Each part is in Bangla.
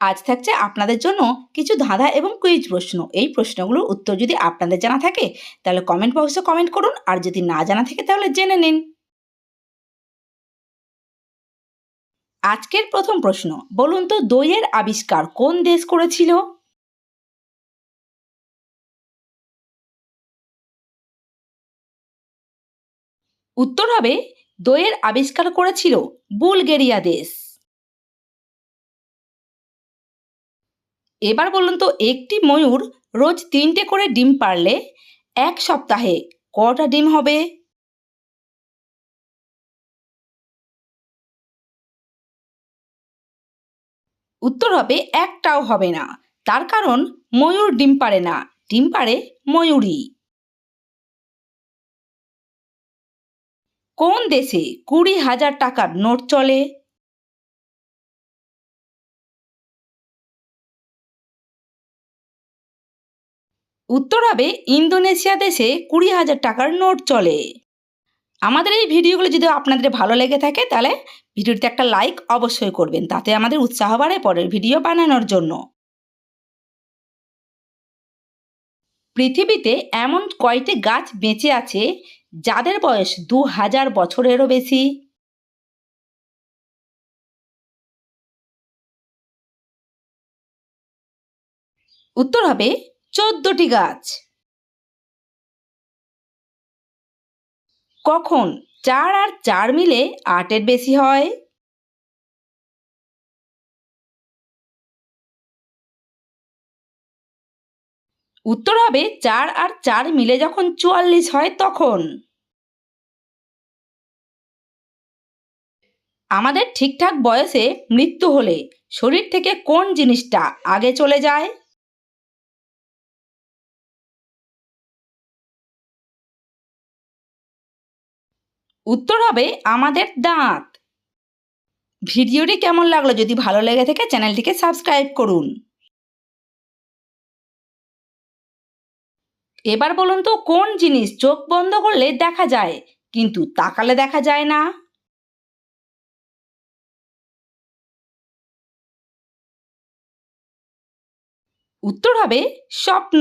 আজ থাকছে আপনাদের জন্য কিছু ধাঁধা এবং কুইজ প্রশ্ন। এই প্রশ্নগুলোর উত্তর যদি আপনাদের জানা থাকে, তাহলে কমেন্ট বক্সে কমেন্ট করুন, আর যদি না জানা থাকে, তাহলে জেনে নিন। আজকের প্রথম প্রশ্ন, বলুন তো দইয়ের আবিষ্কার কোন দেশ করেছিল? উত্তর হবে, দইয়ের আবিষ্কার করেছিল বুলগেরিয়া দেশ। এবার বলুন তো, একটি ময়ূর রোজ তিনটে করে ডিম পারলে এক সপ্তাহে কটা ডিম হবে? উত্তর হবে, একটাও হবে না। তার কারণ ময়ূর ডিম পারে না, ডিম পারে ময়ূরী। কোন দেশে কুড়ি হাজার টাকার নোট চলে? উত্তর হবে ইন্দোনেশিয়া দেশে কুড়ি হাজার টাকার নোট চলে। আমাদের এই ভিডিওগুলো যদি আপনাদের ভালো লেগে থাকে, তাহলে ভিডিওতে একটা লাইক অবশ্যই করবেন। তাতে আমাদের উৎসাহ বাড়ে পরের ভিডিও বানানোর জন্য। পৃথিবীতে এমন কয়টি গাছ বেঁচে আছে, যাদের বয়স দু হাজার বছরেরও বেশি? উত্তর হবে চোদ্দটি গাছ। কখন চার আর চার মিলে আটের বেশি হয়? উত্তর হবে চার আর চার মিলে যখন চুয়াল্লিশ হয় তখন। আমাদের ঠিকঠাক বয়সে মৃত্যু হলে শরীর থেকে কোন জিনিসটা আগে চলে যায়? উত্তর হবে আমাদের দাঁত। ভিডিওটি কেমন লাগল যদি ভালো লেগে থাকে চ্যানেলটিকে সাবস্ক্রাইব করুন। এবার বলুন তো, কোন জিনিস চোখ বন্ধ করলে দেখা যায়, কিন্তু তাকালে দেখা যায় না? উত্তর হবে স্বপ্ন।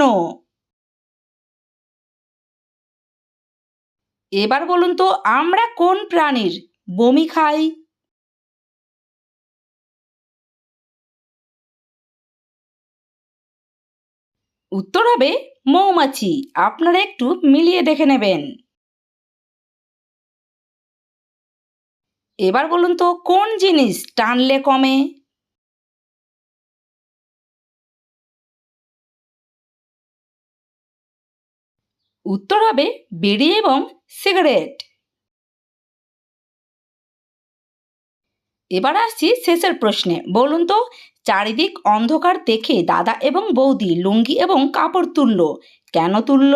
এবার বলুন তো, আমরা কোন প্রাণীর বমি খাই? উত্তর হবে মৌমাছি। আপনারা একটু মিলিয়ে দেখে নেবেন। এবার বলুন তো, কোন জিনিস টানলে কমে? উত্তর হবে বিড়ি এবং সিগারেট। এবার আসছি শেষের প্রশ্নে। বলুন তো, চারিদিক অন্ধকার দেখে দাদা এবং বৌদি লুঙ্গি এবং কাপড় তুলল। কেন তুলল?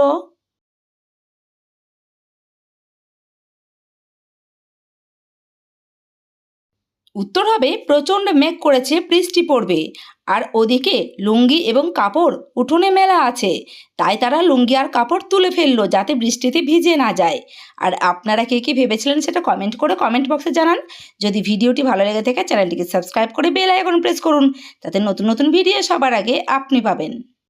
উত্তর হবে, প্রচণ্ড মেঘ করেছে, বৃষ্টি পড়বে। আর ওদিকে লুঙ্গি এবং কাপড় উঠোনে মেলা আছে। তাই তারা লুঙ্গি আর কাপড় তুলে ফেলল যাতে বৃষ্টিতে ভিজে না যায়। আর আপনারা কে কী ভেবেছিলেন সেটা কমেন্ট করে কমেন্ট বক্সে জানান। যদি ভিডিওটি ভালো লেগে থাকে, চ্যানেলটিকে সাবস্ক্রাইব করে বেল আইকন প্রেস করুন। তাতে নতুন নতুন ভিডিও সবার আগে আপনি পাবেন।